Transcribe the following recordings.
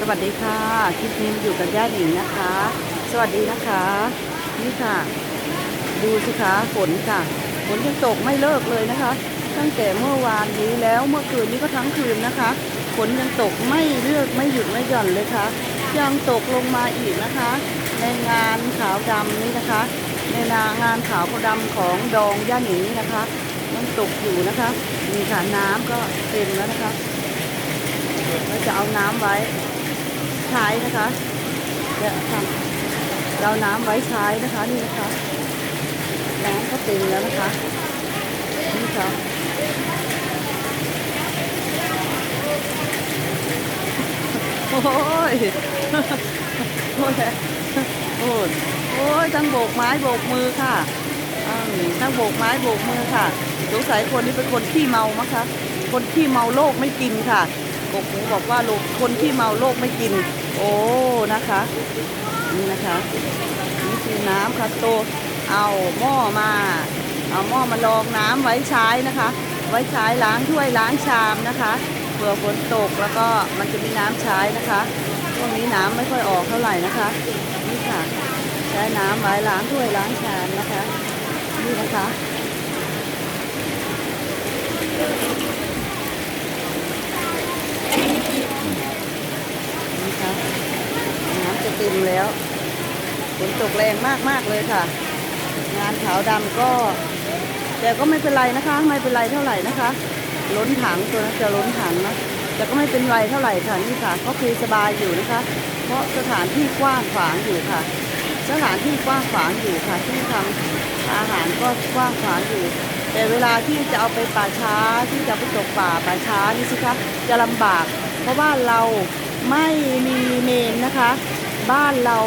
สวัสดีค่ะ คลิปนี้อยู่กับย่าหนิงนะคะ สวัสดีนะคะ นี่ค่ะ ดูสิคะฝนค่ะ ฝนยังตกไม่เลิกเลยนะคะ ตั้งแต่เมื่อวานนี้แล้วเมื่อคืนนี้ก็ทั้งคืนนะคะ ฝนยังตกไม่เลิกไม่หยุดไม่หย่อนเลยค่ะ ยังตกลงมาอีกนะคะ ในงานขาวดำนี้นะคะ ในงานขาวดำของดองย่าหนิงนี่นะคะยังตกอยู่นะคะนี่ค่ะน้ำก็เต็มแล้วนะคะเราจะเอาน้ำไว้ ใช้นะคะจะทำเราน้ำไว้ใช้นะคะนี่นะคะน้ำก็เต็มแล้วนะคะนี่ค่ะโอ้ยโอ้ยโอ้ยโอ้ยทั้งโบกไม้โบกมือค่ะทั้งโบกไม้โบกมือค่ะสงสัยคนนี้เป็นคนขี้เมามั้งคะคนขี้เมาโลกไม่กินค่ะ กบหมูบอกว่าโลกคนที่เมาโลกไม่กิน โอ้นะคะนี่นะคะนี่คือน้ำค่ะโตเอาหม้อมาเอาหม้อมาลองน้ำไว้ใช้นะคะ ไว้ใช้ล้างถ้วยล้างชามนะคะเผื่อฝนตกแล้วก็มันจะมีน้ำใช้นะคะช่วงนี้น้ำไม่ค่อยออกเท่าไหร่นะคะนี่ค่ะ ใช้น้ำไว้ล้างถ้วยล้างชามนะคะ นี่นะคะ นี่ค่ะน้ำจะเต็ มแล้วฝนตกแรงมากมากเลยค่ะ งานขาวดำก็ แต่ก็ไม่เป็นไรนะคะ ไม่เป็นไรเท่าไหร่นะคะ ล้นถังตัวนั้นจะล้นถังนะแต่ก็ไม่เป็นไรเท่าไหร่ค่ะนี่ค่ะ ก็คือสบายอยู่นะคะ เพราะสถานที่กว้างขวางอยู่ค่ะ สถานที่กว้างขวางอยู่ค่ะ ที่ทำอาหารก็กว้างขวางอยู่ แต่เวลาที่จะเอาไปป่าช้าที่จะไปตกป่าป่าช้านี่สิคะจะลำบาก เพราะว่าเราไม่มีเมนนะคะ บ้านเรา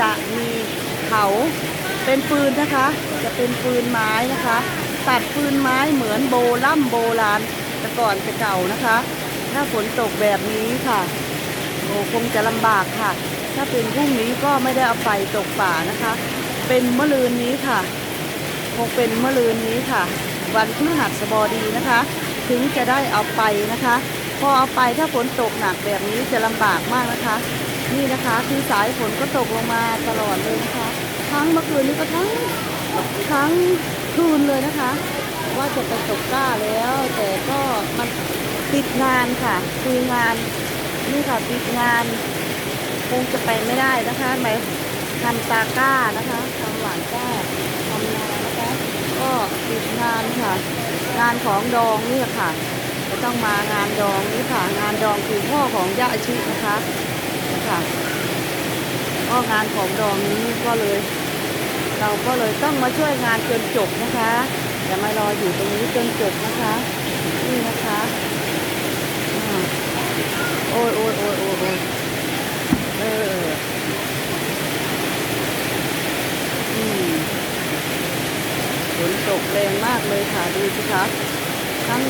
จะมีเขาเป็นปืนนะคะ จะเป็นปืนไม้นะคะ ตัดปืนไม้เหมือนโบล่ำโบราณแต่ก่อนแต่เก่านะคะ ถ้าฝนตกแบบนี้ค่ะโอ้คงจะลำบากค่ะ ถ้าเป็นพรุ่งนี้ก็ไม่ได้เอาไปตกป่านะคะ เป็นเมื่อลืนนี้ค่ะคงเป็นเมื่อลืนนี้ค่ะ วันพฤหัสบดีนะคะ ถึงจะได้เอาไปนะคะ พอเอาไปถ้าฝนตกหนักแบบนี้จะลำบากมากนะคะ นี่นะคะ คือสายฝนก็ตกลงมาตลอดเลยนะคะ ทั้งเมื่อคืนนี้ก็ทั้งทั้งคืนเลยนะคะ ว่าจะไปตกกล้าแล้ว แต่ก็มันติดงานค่ะคืองานนี่ค่ะติดงานคงจะไปไม่ได้นะคะไปทำตาก้านะคะทำหวานก้าทำนานะคะ ก็ติดงานค่ะ งานของดองนี่ค่ะจะต้องมางานดองนี่ค่ะ งานดองคือพ่อของย่าอาชินะคะ ค่ะก็งานของดองนี้ก็เลย เราก็เลยต้องมาช่วยงานจนจบนะคะอย่ามารออยู่ตรงนี้จนจบนะคะ นี่นะคะโอ้ยโอ้ยโอ้ยโอ้ยเออฝนตกแรงมากเลยค่ะดูสิคะทั้ง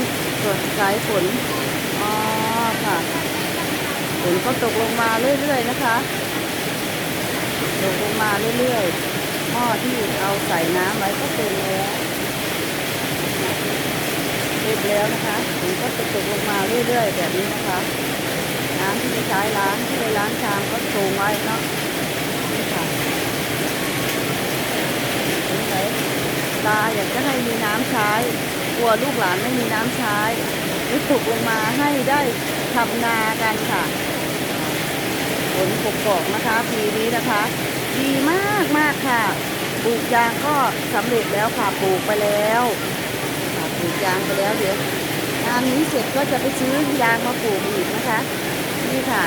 ส่วนสายฝนอ๋อค่ะ นก็ตกลงมาเรื่อยๆนะคะตกลงมาเรื่อยๆหม้อที่เอาใส่น้ำไว้ก็เต็มแล้วเต็มแล้วนะคะฝนก็จะตกลงมาเรื่อยๆแบบนี้นะคะ น้ำที่ใช้ล้างที่ไปล้างชามก็ตรงไว้เนาะนี่ค่ะสงสัยตาอยากจะให้มีน้ำใช้กลัวลูกหลานไม่มีน้ำใช้เลยตกลงมาให้ได้ทำนากันค่ะ ผลปกกอกนะคะปีนี้นะคะ ดีมากมากค่ะ ปลูกยางก็สำเร็จแล้วค่ะปลูกไปแล้วปลูกยางไปแล้วเดี๋ยวงานนี้เสร็จก็จะไปซื้อยางมาปลูกอีกนะคะ นี่ค่ะ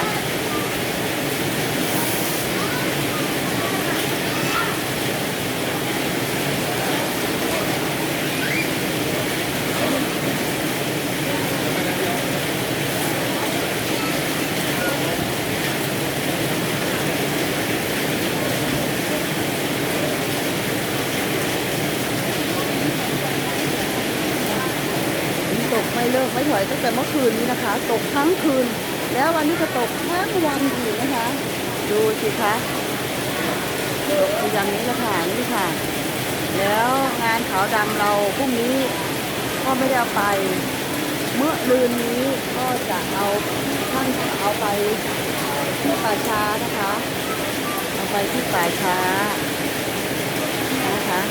เลิกไม่ถอยตั้งแต่เมื่อคืนนี้นะคะ ตกทั้งคืน แล้ววันนี้ก็ตกทั้งวันอีกนะคะ ดูสิคะตกอย่างนี้ละค่ะนี่ค่ะ แล้วงานขาวดำเราพรุ่งนี้ก็ไม่ได้เอาไป เมื่อลืนนี้ก็จะเอาท่านเอาไปที่ป่าช้านะคะเราไปที่ป่าช้านะคะ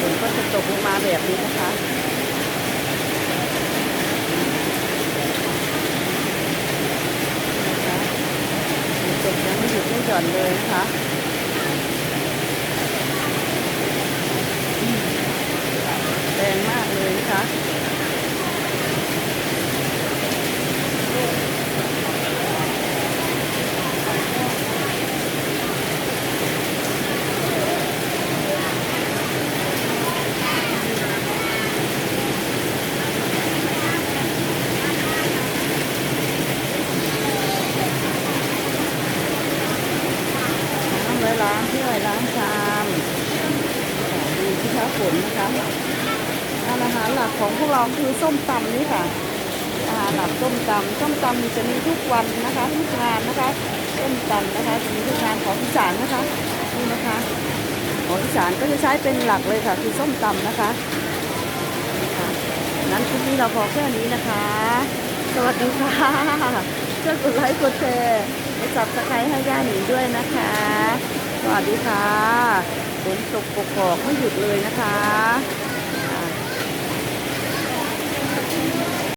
ฝน ก็จะตกลงมาแบบนี้นะคะนะคะฝนตกยังไม่หยุดไม่หย่อนเลยนะคะอืมแรงมากเลยนะคะ น้ำเลยล้างถ้วยล้างชาม ฟ้าฝนนะคะอาหารหลักของพวกเราคือส้มตำนี่ค่ะอาหารหลักส้มตำส้มตำมีจะมีทุกวันนะคะทุกงานนะคะส้มตำนะคะจะมีทุกงานของอีสานนะคะนี่นะคะของอีสานก็จะใช้เป็นหลักเลยค่ะ คือส้มตำนะคะนะคะนั้นคลิปนี้เราพอแค่นี้นะคะ สวัสดีค่ะช่วยกดไลค์กดแชร์กดจับสไครต์ให้ย่าหนิงด้วยนะคะ สวัสดีค่ะฝนตกปกๆไม่หยุดเลยนะคะ